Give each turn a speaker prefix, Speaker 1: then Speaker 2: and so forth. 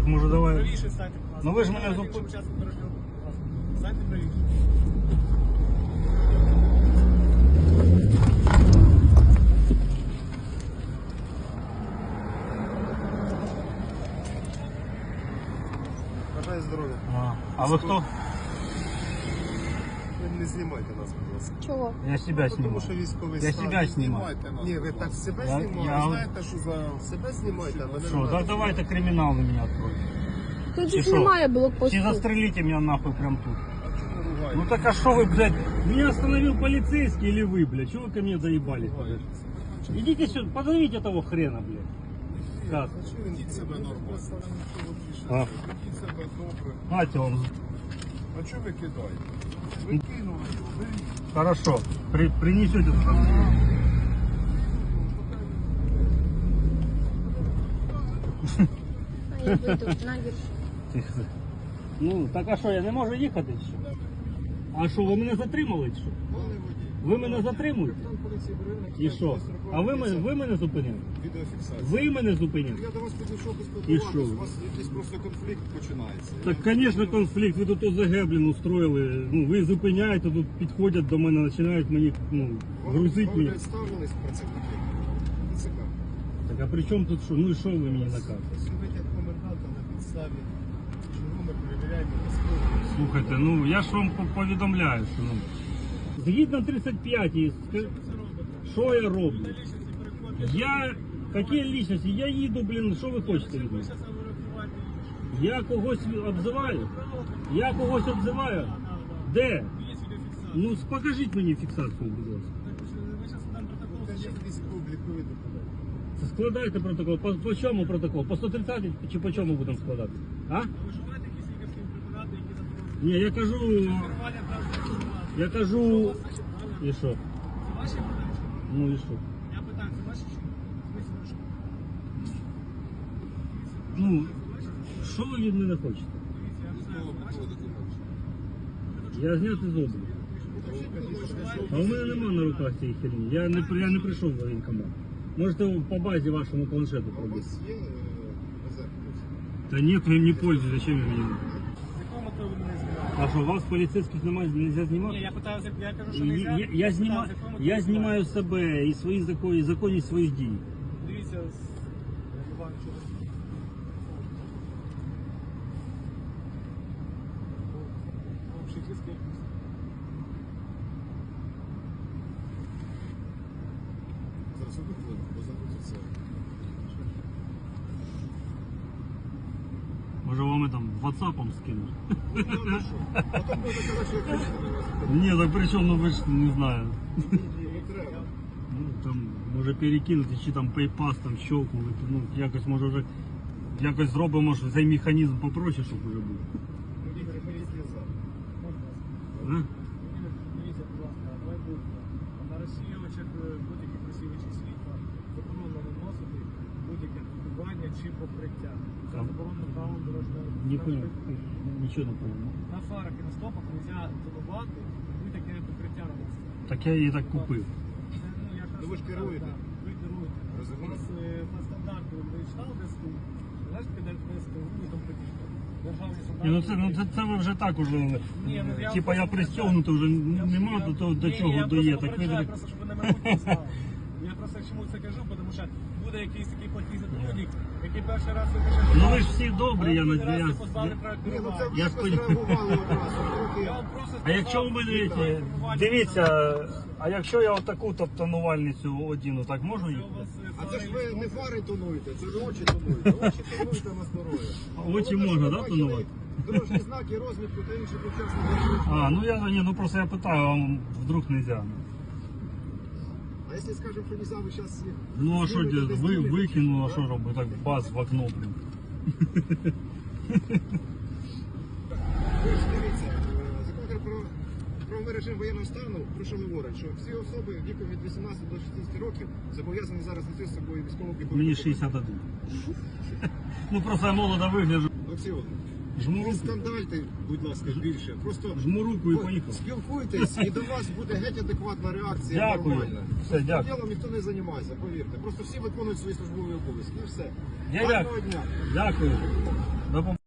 Speaker 1: Так може давай.
Speaker 2: Правіше станьте, будь ласка.
Speaker 1: Ну, ви ж мене
Speaker 2: Якщо
Speaker 1: зупин-
Speaker 2: учасник будь ласка. Станьте правіше.
Speaker 3: Бажаю здоров'я.
Speaker 1: А, а ви хто?
Speaker 3: Ви не знімайте нас, будь ласка.
Speaker 4: Чого?
Speaker 1: Я себя
Speaker 3: Тому
Speaker 1: снимаю.
Speaker 3: що військовий
Speaker 1: Я
Speaker 3: стан.
Speaker 1: себя снимаю.
Speaker 3: Знімайте нас. Ні, ви так себе
Speaker 1: Я-
Speaker 3: знімаєте.
Speaker 1: я-
Speaker 3: Знаєте, що за себе знімаєте, а мене
Speaker 1: Что,
Speaker 3: не
Speaker 1: да
Speaker 3: надо.
Speaker 1: давайте криминал на меня откройте.
Speaker 4: Тут
Speaker 1: Чи
Speaker 4: же
Speaker 1: що?
Speaker 4: немає
Speaker 1: Чи
Speaker 4: блокпосту.
Speaker 1: застрелите меня нахуй прям тут.
Speaker 3: А чому ви ругаєте?
Speaker 1: Ну так а что вы, блядь, меня остановил полицейский или вы, блядь? Чего вы ко мне заебались? Идите сюда, подавите этого хрена, блядь. Сейчас.
Speaker 3: А чого він себе нормально?
Speaker 1: А.
Speaker 3: Ведіть себе добре.
Speaker 1: Нате вам.
Speaker 3: А чого ви кидаєте? Ви его, його.
Speaker 1: Хорошо. При, принесете туда.
Speaker 4: А я вийду набір.
Speaker 1: Тихо. Ну, так а що, я не можу їхати? чи Що? А що, ви мене затримали? чи Що? Ви мене затримуєте? І що? А ви мене, ви мене зупинили?
Speaker 3: Відеофіксація.
Speaker 1: Ви мене зупинили?
Speaker 3: Я до вас підійшов
Speaker 1: І що?
Speaker 3: у вас якийсь просто конфлікт починається.
Speaker 1: Так, звісно, конфлікт. Ви тут ОЗГ, блін, устроїли. Ну, ви зупиняєте, тут підходять до мене, починають мені, ну,
Speaker 3: Вам-
Speaker 1: грузить
Speaker 3: вам
Speaker 1: мені.
Speaker 3: представились працівники.
Speaker 1: Так, а при чому тут що? Ну і що ви мені накажете?
Speaker 3: Сьогодні коменданта на підставі. Ми перевіряємо?
Speaker 1: Слухайте, ну я ж вам по- повідомляю, що ну. Згідно 35 ска- що я роблю? Я. Які лічності? Я їду, блін, що ви хочете від мене? Я когось обзиваю? Я когось обзиваю? Де? Ну покажіть мені фіксацію, будь ласка. Складайте протокол. По, по чому протокол? По 130 чи по чому будемо складати? А?
Speaker 2: Ви вживаєте якісь лікарські препарати, які заборонені?
Speaker 1: Ні, я кажу.
Speaker 2: Нормальне право.
Speaker 1: Я кажу. І що?
Speaker 2: Це ваші питання?
Speaker 1: Ну і що?
Speaker 2: Я питаю, це ваші чи? В смислі, ви що?
Speaker 1: Ну, що ви від мене хочете?
Speaker 2: Дивіться, я не знаю, це ваші
Speaker 1: Я зняти з обліку. А у мене нема на руках цієї херні. Я не, при- я не прийшов в воєнкомат. Можете по базі вашому планшету
Speaker 3: А у
Speaker 1: пробити.
Speaker 3: вас є е, резерв?
Speaker 1: Та ні, ви не пользуйтесь, зачем ви мені?
Speaker 2: З якою метою ви мене знімаєте?
Speaker 1: А що, вас поліцейських немає, нельзя
Speaker 2: Ні,
Speaker 1: знімати?
Speaker 2: я питаю, за- я кажу, що
Speaker 1: Я,
Speaker 2: не
Speaker 1: я, я, знімаю, я знімаю себе і свої закони, і законність своїх дій.
Speaker 2: Дивіться, з- Іван, через...
Speaker 1: Може вам там ватсапом скинуть?
Speaker 3: Ну, ну, що? Потім буде казати, що я кричу на вас.
Speaker 1: Ні, так при чому, ну ви ж не знаю.
Speaker 3: Не треба.
Speaker 1: Ну, там, може перекинути, чи там PayPass там щелкнули, ну, якось може вже якось зробимо, що цей механізм попроще, щоб уже був.
Speaker 3: Ігор, поліція за.
Speaker 1: А?
Speaker 2: Дивіться, будь ласка, майбутнє. На розсіювачах е, будь-яких розсіювачів світла заборонено наносити будь-яке татуювання чи покриття. Це
Speaker 1: Там-
Speaker 2: заборонено правилом дорожнього руху.
Speaker 1: Не понял, нічого не понял.
Speaker 2: На фарах і на стопах не можна тонувати будь-яке покриття наносити.
Speaker 1: Так я її так купив.
Speaker 2: Це, ну, якраз
Speaker 3: Ну, ви ж
Speaker 2: так,
Speaker 3: керуєте.
Speaker 2: так, Ви керуєте. У
Speaker 3: Розумієте?
Speaker 2: нас е, по стандарту ви читали ДСТУ? Знаєш, піде ДСТУ і там притішка. Державні стандарти.
Speaker 1: Ні, ну це, ну це, це ви вже так уже.
Speaker 2: Ні, ну, я
Speaker 1: типа я
Speaker 2: просто
Speaker 1: пристегнутий вже
Speaker 2: Я-
Speaker 1: нема
Speaker 2: я-
Speaker 1: до того, до
Speaker 2: Ні,
Speaker 1: чого
Speaker 2: я
Speaker 1: Так ви
Speaker 2: попереджаю, просто, щоб ви на майбутнє знали. Чому це кажу, тому що буде якийсь такий платний сотрудник, який перший раз випише.
Speaker 1: Ну ви ж всі добрі, я надіюсь.
Speaker 3: Ні, ну це.
Speaker 1: Я ж
Speaker 3: ж реагували одразу.
Speaker 2: Я вам просто
Speaker 1: А якщо ви мене ці- дивіться, а якщо я отаку топтанувальницю одіну, так
Speaker 2: у
Speaker 1: їхати?
Speaker 2: вас, е,
Speaker 3: А це ж ви не фари тонуєте, це ви очі тонуєте. Очі тонуєте на здоров'я.
Speaker 1: Очі
Speaker 3: Головне,
Speaker 1: можна, да, тонувати?
Speaker 3: Дорожні знаки, розмітку та інші учасники.
Speaker 1: А, ну я ні, ну просто я питаю, а вам вдруг нельзя.
Speaker 3: А скажемо, що нельзя, ви зараз.
Speaker 1: Ну а
Speaker 3: знімете,
Speaker 1: делать?
Speaker 3: знімете,
Speaker 1: викинули, а
Speaker 3: да?
Speaker 1: що? Так бац в окно, блін.
Speaker 3: Ви ж дивіться, е, закон про правовий режим воєнного стану, про що говорить, що всі особи віком від 18 до 60 років зобов'язані зараз нести з собою військову облікову.
Speaker 1: Мені 61. Ну просто я молодо вигляджу.
Speaker 3: Олексій Володимирович,
Speaker 1: Жму
Speaker 3: не
Speaker 1: руку,
Speaker 3: скандальте, будь ласка, більше. Просто
Speaker 1: жму руку і поїхав.
Speaker 3: спілкуйтесь, і до вас буде геть адекватна реакція.
Speaker 1: Дякую.
Speaker 3: Нормальна.
Speaker 1: Все, дякую.
Speaker 3: Ділом ніхто не займається, повірте. Просто всі виконують свої службові обов'язки. І все.
Speaker 1: Я
Speaker 3: Гарного
Speaker 1: дякую.
Speaker 3: дня.
Speaker 1: Дякую. До.